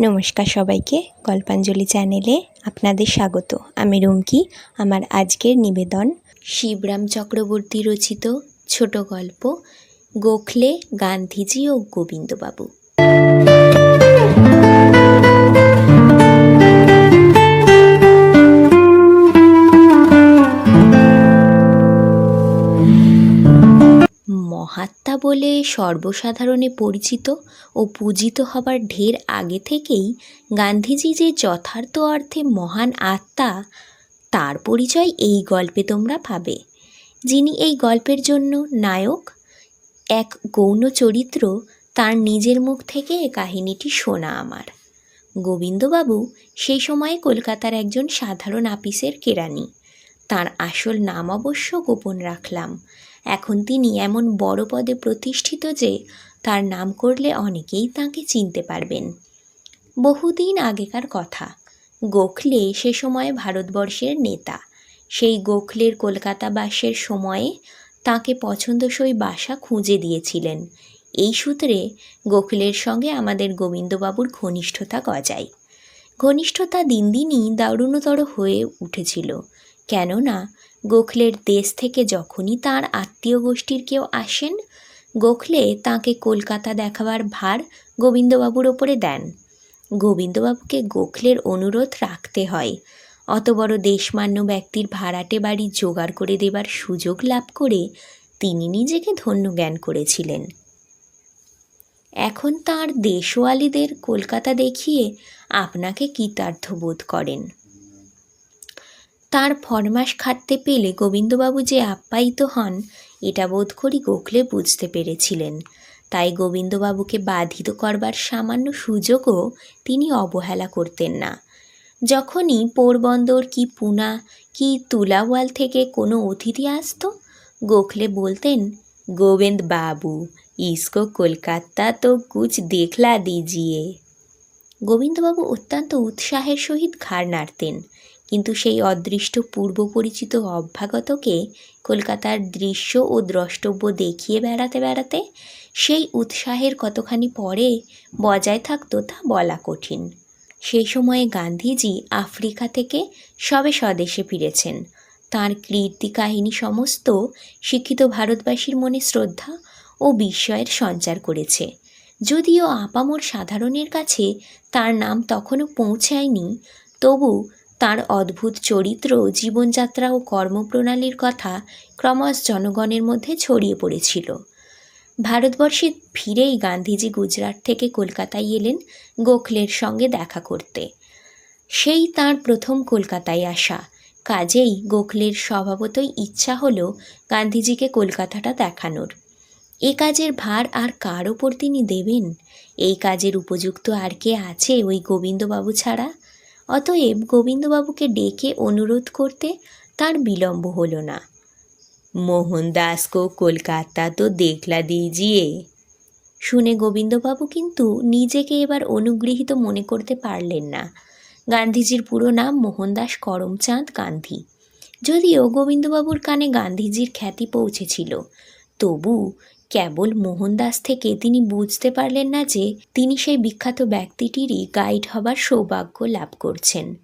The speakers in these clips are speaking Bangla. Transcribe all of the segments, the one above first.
নমস্কার সবাইকে গল্পাঞ্জলি চ্যানেলে আপনাদের স্বাগত। আমি রুমকি, আমার আজকের নিবেদন। শিবরাম চক্রবর্তী রচিত ছোট গল্প গোখলে গান্ধীজি ও গোবিন্দবাবু। বলে সর্বসাধারণে পরিচিত ও পূজিত হবার ঢের আগে থেকেই গান্ধীজি যে যথার্থ অর্থে মহান আত্মা, তার পরিচয় এই গল্পে তোমরা পাবে। যিনি এই গল্পের জন্য নায়ক, এক গৌণ চরিত্র, তার নিজের মুখ থেকে এ কাহিনীটি শোনা আমার। গোবিন্দবাবু সেই সময়ে কলকাতার একজন সাধারণ আপিসের কেরানি। তার আসল নাম অবশ্য গোপন রাখলাম। এখন তিনি এমন বড় পদে প্রতিষ্ঠিত যে তার নাম করলে অনেকেই তাকে চিনতে পারবেন। বহুদিন আগেকার কথা। গোখলে সে সময়ে ভারতবর্ষের নেতা। সেই গোখলের কলকাতা বাসের সময়ে তাকে পছন্দসই বাসা খুঁজে দিয়েছিলেন। এই সূত্রে গোখলের সঙ্গে আমাদের গোবিন্দবাবুর ঘনিষ্ঠতা গজায়। ঘনিষ্ঠতা দিন দিনই দারুণতর হয়ে উঠেছিল। কেননা গোখলের দেশ থেকে যখনই তার আত্মীয় গোষ্ঠীর কেউ আসেন, গোখলে তাকে কলকাতা দেখাবার ভার গোবিন্দবাবুর ওপরে দেন। গোবিন্দবাবুকে গোখলের অনুরোধ রাখতে হয়। অত বড় দেশমান্য ব্যক্তির ভাড়াটে বাড়ি জোগাড় করে দেবার সুযোগ লাভ করে তিনি নিজেকে ধন্য জ্ঞান করেছিলেন। এখন তার দেশওয়ালিদের কলকাতা দেখিয়ে আপনাকে কৃতার্থ বোধ করেন। তার ফরমাস খাটতে পেলে গোবিন্দবাবু যে আপ্যায়িত হন, এটা বোধ করি গোখলে বুঝতে পেরেছিলেন। তাই গোবিন্দবাবুকে বাধিত করবার সামান্য সুযোগও তিনি অবহেলা করতেন না। যখনই পোরবন্দর কি পুনা, কি তুলাওয়াল থেকে কোনো অতিথি আসতো, গোখলে বলতেন গোবিন্দ বাবু ইসকো কলকাতা তো কুচ দেখলা দিজিয়ে। গোবিন্দবাবু অত্যন্ত উৎসাহের সহিত ঘাড় নাড়তেন। কিন্তু সেই অদৃষ্ট পূর্ব পরিচিত অভ্যাগতকে কলকাতার দৃশ্য ও দ্রষ্টব্য দেখিয়ে বেড়াতে বেড়াতে সেই উৎসাহের কতখানি পরে বজায় থাকতো তা বলা কঠিন। সেই সময়ে গান্ধীজি আফ্রিকা থেকে সবে স্বদেশে ফিরেছেন। তার কীর্তি কাহিনী সমস্ত শিক্ষিত ভারতবাসীর মনে শ্রদ্ধা ও বিস্ময়ের সঞ্চার করেছে। যদিও আপামর সাধারণের কাছে তার নাম তখনও পৌঁছায়নি, তবু তার অদ্ভুত চরিত্র, জীবনযাত্রা ও কর্মপ্রণালীর কথা ক্রমশ জনগণের মধ্যে ছড়িয়ে পড়েছিল। ভারতবর্ষে ফিরেই গান্ধীজি গুজরাট থেকে কলকাতায় এলেন গোখলের সঙ্গে দেখা করতে। সেই তার প্রথম কলকাতায় আসা। কাজেই গোখলের স্বভাবতই ইচ্ছা হলো গান্ধীজিকে কলকাতাটা দেখানোর। এ কাজের ভার আর কার ওপর তিনি দেবেন? এই কাজের উপযুক্ত আর কে আছে ওই গোবিন্দবাবু ছাড়া? অতএব গোবিন্দবাবুকে ডেকে অনুরোধ করতে তার বিলম্ব হলো না। মোহনদাসকো কলকাতা তো দেখলা দিজিয়ে। শুনে গোবিন্দবাবু কিন্তু নিজেকে এবার অনুগৃহীত মনে করতে পারলেন না। গান্ধীজির পুরো নাম মোহনদাস করমচাঁদ গান্ধী। যদিও গোবিন্দবাবুর কানে গান্ধীজির খ্যাতি পৌঁছেছিল, তবু কেবল মোহনদাস থেকে তিনি বুঝতে পারলেন না যে তিনি সেই বিখ্যাত ব্যক্তিটিরই গাইড হবার সৌভাগ্য লাভ করছেন।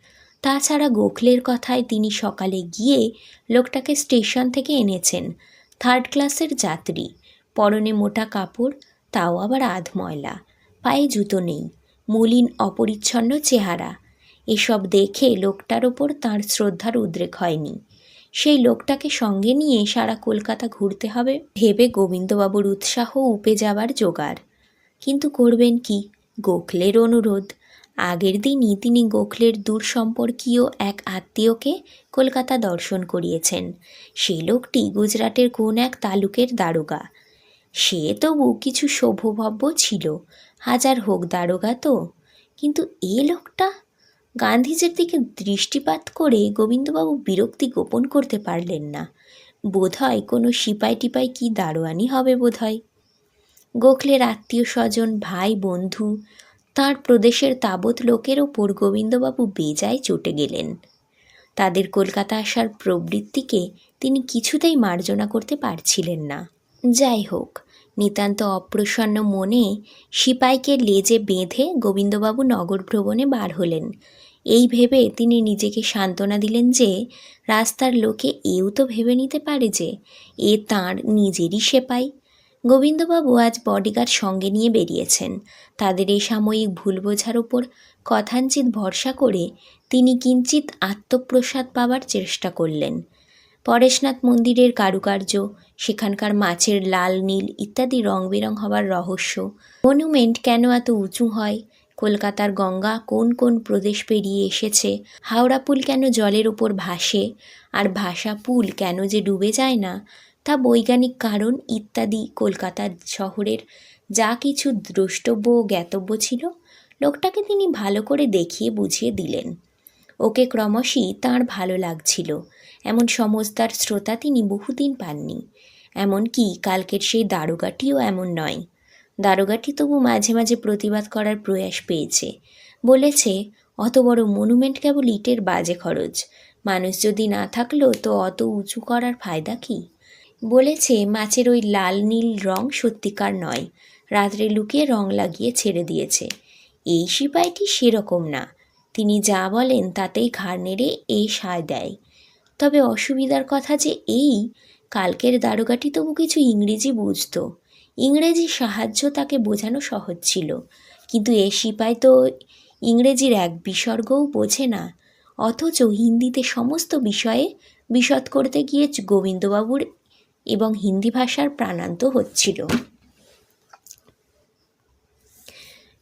তাছাড়া গোখলের কথায় তিনি সকালে গিয়ে লোকটাকে স্টেশন থেকে এনেছেন। থার্ড ক্লাসের যাত্রী। পরনে মোটা কাপড়, তাও আবার আধ ময়লা পায়ে জুতো নেই, মলিন অপরিচ্ছন্ন চেহারা। এসব দেখে লোকটার ওপর তাঁর শ্রদ্ধার উদ্রেক হয়নি। সেই লোকটাকে সঙ্গে নিয়ে সারা কলকাতা ঘুরতে হবে। ভেবে গোবিন্দবাবুর উৎসাহ উপে যাবার জোগাড়। কিন্তু করবেন কি? গোখলের অনুরোধ। আগের দিনই তিনি গোখলের দূর সম্পর্কীয় এক আত্মীয়কে কলকাতা দর্শন করিয়েছেন। সে লোকটি গুজরাটের কোন এক তালুকের দারোগা। সে তবু কিছু শোভভব্য ছিল। হাজার হোক দারোগা তো। কিন্তু এ লোকটা গান্ধীজির দিকে দৃষ্টিপাত করে গোবিন্দবাবু বিরক্তি গোপন করতে পারলেন না। বোধহয় কোনো সিপাই টিপাই কি দারোয়ানি হবে বোধহয়? গোখলের আত্মীয় স্বজন ভাই, বন্ধু, তার প্রদেশের তাবৎ লোকের ওপর গোবিন্দবাবু বেজায় চটে গেলেন। তাদের কলকাতা আসার প্রবৃত্তিকে তিনি কিছুতেই মার্জনা করতে পারছিলেন না। যাই হোক নিতান্ত অপ্রসন্ন মনে সিপাইকে লেজে বেঁধে গোবিন্দবাবু নগর ভ্রমণে বার হলেন। এই ভেবে তিনি নিজেকে সান্ত্বনা দিলেন যে, রাস্তার লোকে এও তো ভেবে নিতে পারে যে, এ তাঁর নিজেরই সেপাই। গোবিন্দবাবু আজ বডিগার্ড সঙ্গে নিয়ে বেরিয়েছেন। তাদের এই সাময়িক ভুল বোঝার ওপর কথাঞ্চিত ভরসা করে তিনি কিঞ্চিত আত্মপ্রসাদ পাবার চেষ্টা করলেন। পরেশনাথ মন্দিরের কারুকার্য, সেখানকার মাছের লাল নীল ইত্যাদি রং বেরং হবার রহস্য। মনুমেন্ট কেন এত উঁচু হয়? কলকাতার গঙ্গা কোন কোন প্রদেশ পেরিয়ে এসেছে? হাওড়া পুল কেন জলের ওপর ভাসে? আর ভাসা পুল কেন যে ডুবে যায় না? তা বৈজ্ঞানিক কারণ ইত্যাদি কলকাতার শহরের যা কিছু দ্রষ্টব্য ও জ্ঞাতব্য ছিল, লোকটাকে তিনি ভালো করে দেখিয়ে বুঝিয়ে দিলেন। ওকে ক্রমশই তাঁর ভালো লাগছিল। এমন সমজদার শ্রোতা তিনি বহুদিন পাননি। এমনকি কালকের সেই দারোগাটিও এমন নয়। দারোগাটি তবু মাঝে মাঝে প্রতিবাদ করার প্রয়াস পেয়েছে। বলেছে, অত বড় মনুমেন্ট কেবল ইটের বাজে খরচ। মানুষ যদি না থাকল তো অত উঁচু করার ফায়দা কি? বলেছে, মাছের ওই লাল নীল রং সত্যিকার নয়। রাত্রে লুকিয়ে রং লাগিয়ে ছেড়ে দিয়েছে। এই সিপাইটি সেরকম না। তিনি যা বলেন তাতেই ঘাড় নেড়ে এই সায় দেয়। তবে অসুবিধার কথা যে এই, কালকের দারোগাটি তবু কিছু ইংরেজি বুঝতো। ইংরেজি সাহায্য তাকে বোঝানো সহজ ছিল। কিন্তু এ সিপাই তো ইংরেজির এক বিসর্গও বোঝে না। অথচ হিন্দিতে সমস্ত বিষয়ে বিশদ করতে গিয়ে গোবিন্দবাবুর এবং হিন্দি ভাষার প্রাণান্ত হচ্ছিল।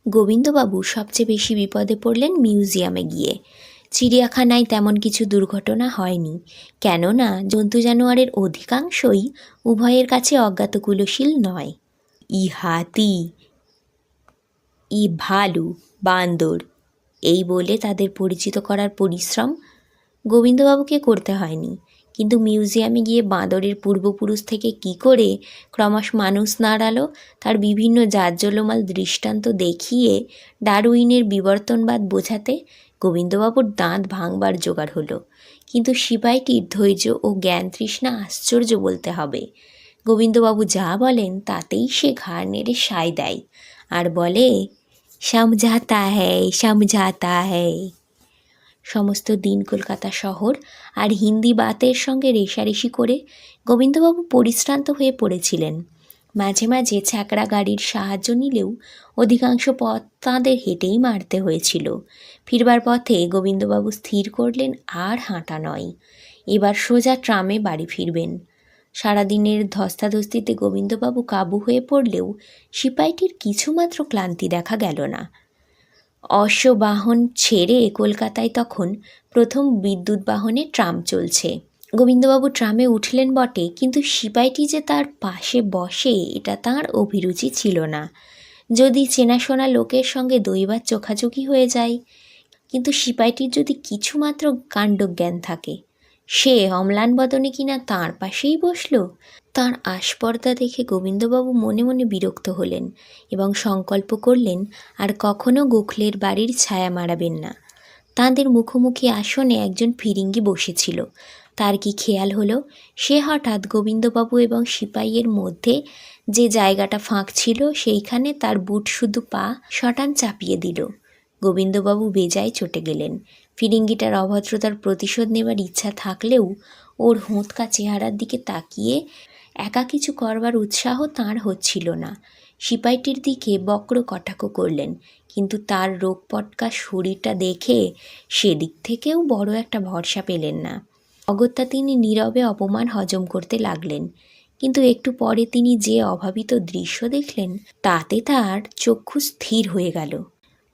গোবিন্দবাবু সবচেয়ে বেশি বিপদে পড়লেন মিউজিয়ামে গিয়ে। চিড়িয়াখানায় তেমন কিছু দুর্ঘটনা হয়নি। কেননা, জন্তু জানোয়ারের অধিকাংশই উভয়ের কাছে অজ্ঞাতকুলশীল নয়। ই হাতি ই ভালু, বান্দর। এই বলে তাদের পরিচিত করার পরিশ্রম গোবিন্দবাবুকে করতে হয়নি। কিন্তু মিউজিয়ামে গিয়ে বাঁদরের পূর্বপুরুষ থেকে কি করে ক্রমশ মানুষ নাড়ালো, তার বিভিন্ন জাজ্জলমাল দৃষ্টান্ত দেখিয়ে ডারউইনের বিবর্তনবাদ বোঝাতে গোবিন্দবাবুর দাঁত ভাঙবার জোগাড় হলো। কিন্তু সিপাইটির ধৈর্য ও জ্ঞান তৃষ্ণা আশ্চর্য বলতে হবে। গোবিন্দবাবু যা বলেন, তাতেই সে ঘাড় নেড়ে সায় দেয়। আর বলে সামঝাতা হ্যায় সমঝাতা হ্যায়। সমস্ত দিন কলকাতা শহর আর হিন্দি বাতের সঙ্গে রেশারেশি করে গোবিন্দবাবু পরিশ্রান্ত হয়ে পড়েছিলেন। মাঝে মাঝে ছ্যাকড়া গাড়ির সাহায্য নিলেও অধিকাংশ পথ তাঁদের হেঁটেই মারতে হয়েছিল। ফিরবার পথে গোবিন্দবাবু স্থির করলেন, আর হাঁটা নয়। এবার সোজা ট্রামে বাড়ি ফিরবেন। সারাদিনের ধস্তাধস্তিতে গোবিন্দবাবু কাবু হয়ে পড়লেও সিপাইটির কিছুমাত্র ক্লান্তি দেখা গেল না। অশ্ববাহন ছেড়ে কলকাতায় তখন প্রথম বিদ্যুৎ বাহনে ট্রাম চলছে। গোবিন্দবাবু ট্রামে উঠলেন বটে, কিন্তু সিপাইটি যে তার পাশে বসে, এটা তার অভিরুচি ছিল না। যদি চেনাশোনা লোকের সঙ্গে দৈবার চোখাচোখি হয়ে যায়, কিন্তু সিপাইটির যদি কিছুমাত্র কাণ্ডজ্ঞান থাকে সে অম্লান বদনে কিনা তাঁর পাশেই বসল? তাঁর আস্পর্দা দেখে গোবিন্দবাবু মনে মনে বিরক্ত হলেন এবং সংকল্প করলেন, আর কখনো গোখলের বাড়ির ছায়া মারাবেন না। তাঁদের মুখোমুখি আসনে একজন ফিরিঙ্গি বসেছিল। তার কি খেয়াল হলো? সে হঠাৎ গোবিন্দবাবু এবং সিপাইয়ের মধ্যে যে জায়গাটা ফাঁক ছিল, সেইখানে তার বুট শুধু পা শটান চাপিয়ে দিল। গোবিন্দবাবু বেজায় চটে গেলেন। ফিরিঙ্গিটার অভদ্রতার প্রতিশোধ নেবার ইচ্ছা থাকলেও ওর হোঁতকা চেহারার দিকে তাকিয়ে একা কিছু করবার উৎসাহ তাঁর হচ্ছিল না। সিপাইটির দিকে বক্র কটাক্ষ করলেন, কিন্তু তার রোগ পটকা শরীরটা দেখে সেদিক থেকেও বড় একটা ভরসা পেলেন না। অগত্যা তিনি নীরবে অপমান হজম করতে লাগলেন, কিন্তু একটু পরে তিনি যে অভাবিত দৃশ্য দেখলেন, তাতে তার চক্ষু স্থির হয়ে গেল।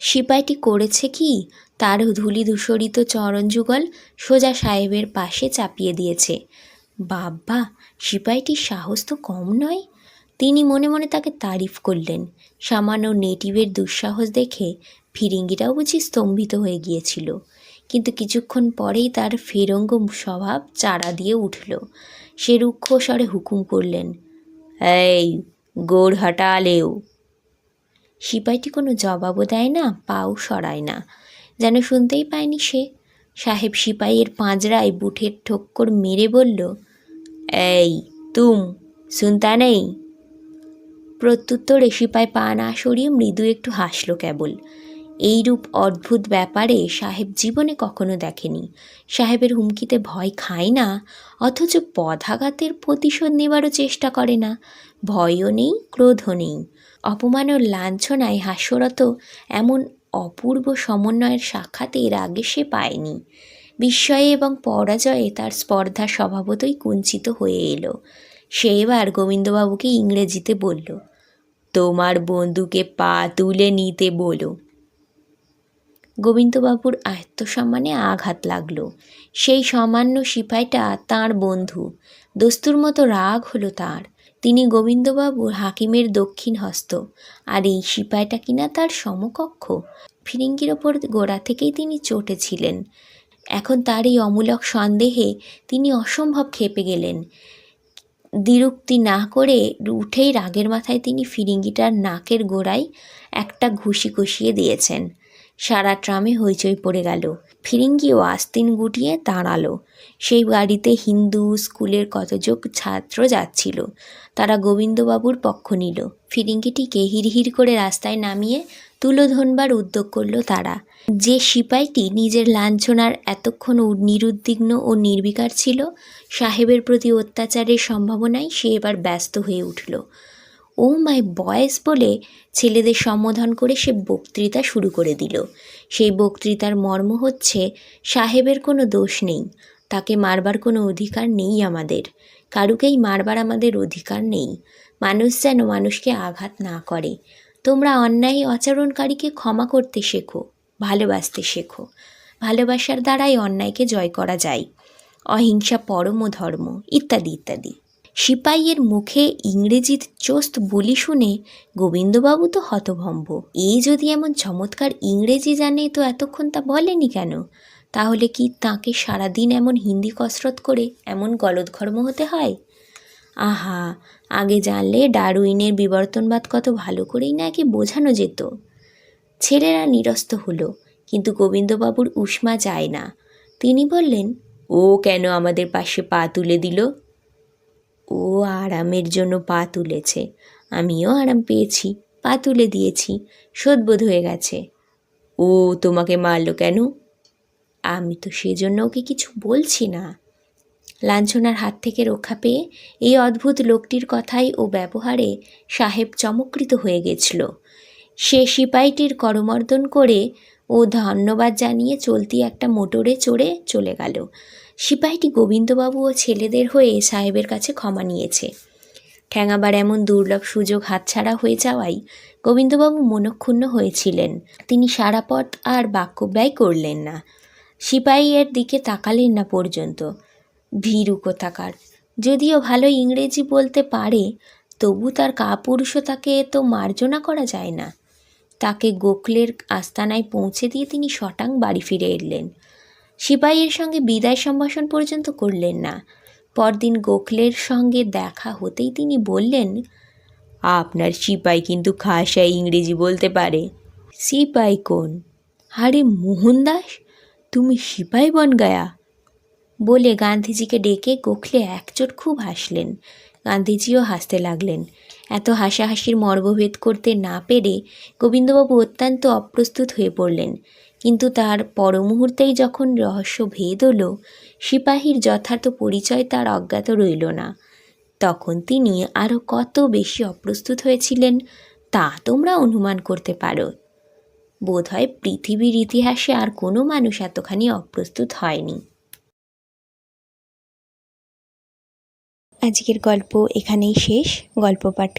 সিপাইটি করেছে কি? তার ধুলি ধূসরিত চরণযুগল সোজা সাহেবের পাশে চাপিয়ে দিয়েছে। বাব্বা, সিপাইটির সাহস তো কম নয়। তিনি মনে মনে তাকে তারিফ করলেন। সামান্য নেটিভের দুঃসাহস দেখে ফিরিঙ্গিটাও বুঝি স্তম্ভিত হয়ে গিয়েছিল। কিন্তু কিছুক্ষণ পরেই তার ফেরঙ্গ স্বভাব চারা দিয়ে উঠল। সে রুক্ষ স্বরে হুকুম করলেন, এই গোড় হাটালেও সিপাইটি কোনো জবাবও দেয় না, পাও সরায় না। যেন শুনতেই পায়নি সে। সাহেব সিপাইয়ের পাঁজরায় বুটের ঠক্কর মেরে বলল, এই, তুম শুনতা নেই? প্রত্যুত্তরে সিপাই পা না সরিয়ে মৃদু একটু হাসল কেবল। এইরূপ অদ্ভুত ব্যাপারে সাহেব জীবনে কখনো দেখেনি। সাহেবের হুমকিতে ভয় খায় না, অথচ পদাঘাতের প্রতিশোধ নেবারও চেষ্টা করে না। ভয়ও নেই, ক্রোধও নেই। অপমান ও লাঞ্ছনায় হাস্যরত এমন অপূর্ব সমন্বয়ের সাক্ষাৎ এর আগে সে পায়নি। বিস্ময়ে এবং পরাজয়ে তার স্পর্ধা স্বভাবতই কুঞ্চিত হয়ে এলো। সে এবার গোবিন্দবাবুকে ইংরেজিতে বলল, তোমার বন্ধুকে পা তুলে নিতে বলো। গোবিন্দবাবুর আত্মসম্মানে আঘাত লাগল। সেই সামান্য সিপাইটা তার বন্ধু। দস্তুর মতো রাগ হলো তার। তিনি গোবিন্দবাবুর হাকিমের দক্ষিণ হস্ত। আর এই সিপাইটা কিনা তার সমকক্ষ? ফিরিঙ্গির ওপর গোড়া থেকেই তিনি চটেছিলেন এখন তার এই অমূলক সন্দেহে তিনি অসম্ভব ক্ষেপে গেলেন। দ্বিরুক্তি না করে উঠেই রাগের মাথায় তিনি ফিরিঙ্গিটার নাকের গোড়ায় একটা ঘুষি কষিয়ে দিয়েছেন। সারা ট্রামে হইচই পড়ে গেল। ফিরিঙ্গিও আস্তিন গুটিয়ে দাঁড়াল। সেই গাড়িতে হিন্দু, স্কুলের কতযোগ ছাত্র যাচ্ছিল, তারা গোবিন্দবাবুর পক্ষ নিল। ফিরিঙ্গিটিকে হিরহির করে রাস্তায় নামিয়ে তুলো ধনবার উদ্যোগ করল তারা। যে সিপাইটি নিজের লাঞ্ছনার এতক্ষণ নিরুদ্বিগ্ন ও নির্বিকার ছিল, সাহেবের প্রতি অত্যাচারের সম্ভাবনায় সে এবার ব্যস্ত হয়ে উঠল। ও মাই বয়েস বলে ছেলেদের সম্বোধন করে সে বক্তৃতা শুরু করে দিল। সেই বক্তৃতার মর্ম হচ্ছে, সাহেবের কোনো দোষ নেই, তাকে মারবার কোনো অধিকার নেই আমাদের, কারুকেই মারবার আমাদের অধিকার নেই। মানুষ যেন মানুষকে আঘাত না করে। তোমরা অন্যায় আচরণকারীকে ক্ষমা করতে শেখো, ভালোবাসতে শেখো। ভালোবাসার দ্বারাই অন্যায়কে জয় করা যায়। অহিংসা পরম ধর্ম, ইত্যাদি ইত্যাদি। সিপাইয়ের মুখে ইংরেজির চোস্ত বলি শুনে গোবিন্দবাবু তো হতভম্ব। এই যদি এমন চমৎকার ইংরেজি জানে, তো এতক্ষণ তা বলেনি কেন? তাহলে কি তাকে সারাদিন এমন হিন্দি কসরত করে এমন গলদঘর্ম হতে হয়? আহা, আগে জানলে ডারউইনের বিবর্তনবাদ কত ভালো করেই নাকি বোঝানো যেত। ছেলেরা নিরস্ত হলো, কিন্তু গোবিন্দবাবুর উষ্মা যায় না। তিনি বললেন, ও কেন আমাদের পাশে পা তুলে দিল? ও আরামের জন্য পা তুলেছে। আমিও আরাম পেয়েছি, পা তুলে দিয়েছি শোধবোধ হয়ে গেছে। ও তোমাকে মারলো কেন? আমি তো সেজন্য ওকে কিছু বলছি না। লাঞ্ছনার হাত থেকে রক্ষা পেয়ে এই অদ্ভুত লোকটির কথাই ও ব্যবহারে সাহেব চমকৃত হয়ে গেছিল। সে সিপাইটির করমর্দন করে ও ধন্যবাদ জানিয়ে চলতি একটা মোটরে চড়ে চলে গেল। সিপাহীটি গোবিন্দবাবু ও ছেলেদের হয়ে সাহেবের কাছে ক্ষমা নিয়েছে। ঠ্যাঙাবার এমন দুর্লভ সুযোগ হাতছাড়া হয়ে যাওয়ায় গোবিন্দবাবু মনক্ষুণ্ণ হয়েছিলেন। তিনি সারা পথ আর বাক্য ব্যয় করলেন না। সিপাহীর দিকে তাকালেন না পর্যন্ত। ভীরু কোথাকার। যদিও ভালো ইংরেজি বলতে পারে, তবু তার কাপুরুষতাকে তো মার্জনা করা যায় না। তাকে গোখলের আস্তানায় পৌঁছে দিয়ে তিনি শটাং বাড়ি ফিরে এলেন। সিপাহীর সঙ্গে বিদায় সম্ভাষণ পর্যন্ত করলেন না। পরদিন গোখলের সঙ্গে দেখা হতেই তিনি বললেন, আপনার সিপাই কিন্তু খাসায় ইংরেজি বলতে পারে। সিপাই কোন? আরে মোহনদাস তুমি সিপাই বন গায়া? বলে গান্ধীজিকে ডেকে গোখলে একচোট খুব হাসলেন। গান্ধীজিও হাসতে লাগলেন। এত হাসাহাসির মর্মভেদ করতে না পেরে গোবিন্দবাবু অত্যন্ত অপ্রস্তুত হয়ে পড়লেন। কিন্তু তার পর মুহূর্তেই যখন রহস্য ভেদ হলো, সিপাহীর যথার্থ পরিচয় তার অজ্ঞাত রইল না। তখন তিনি আরও কত বেশি অপ্রস্তুত হয়েছিলেন, তা তোমরা অনুমান করতে পারো। বোধহয় পৃথিবীর ইতিহাসে আর কোনো মানুষ এতখানি অপ্রস্তুত হয়নি। আজকের গল্প এখানেই শেষ। গল্প পাঠ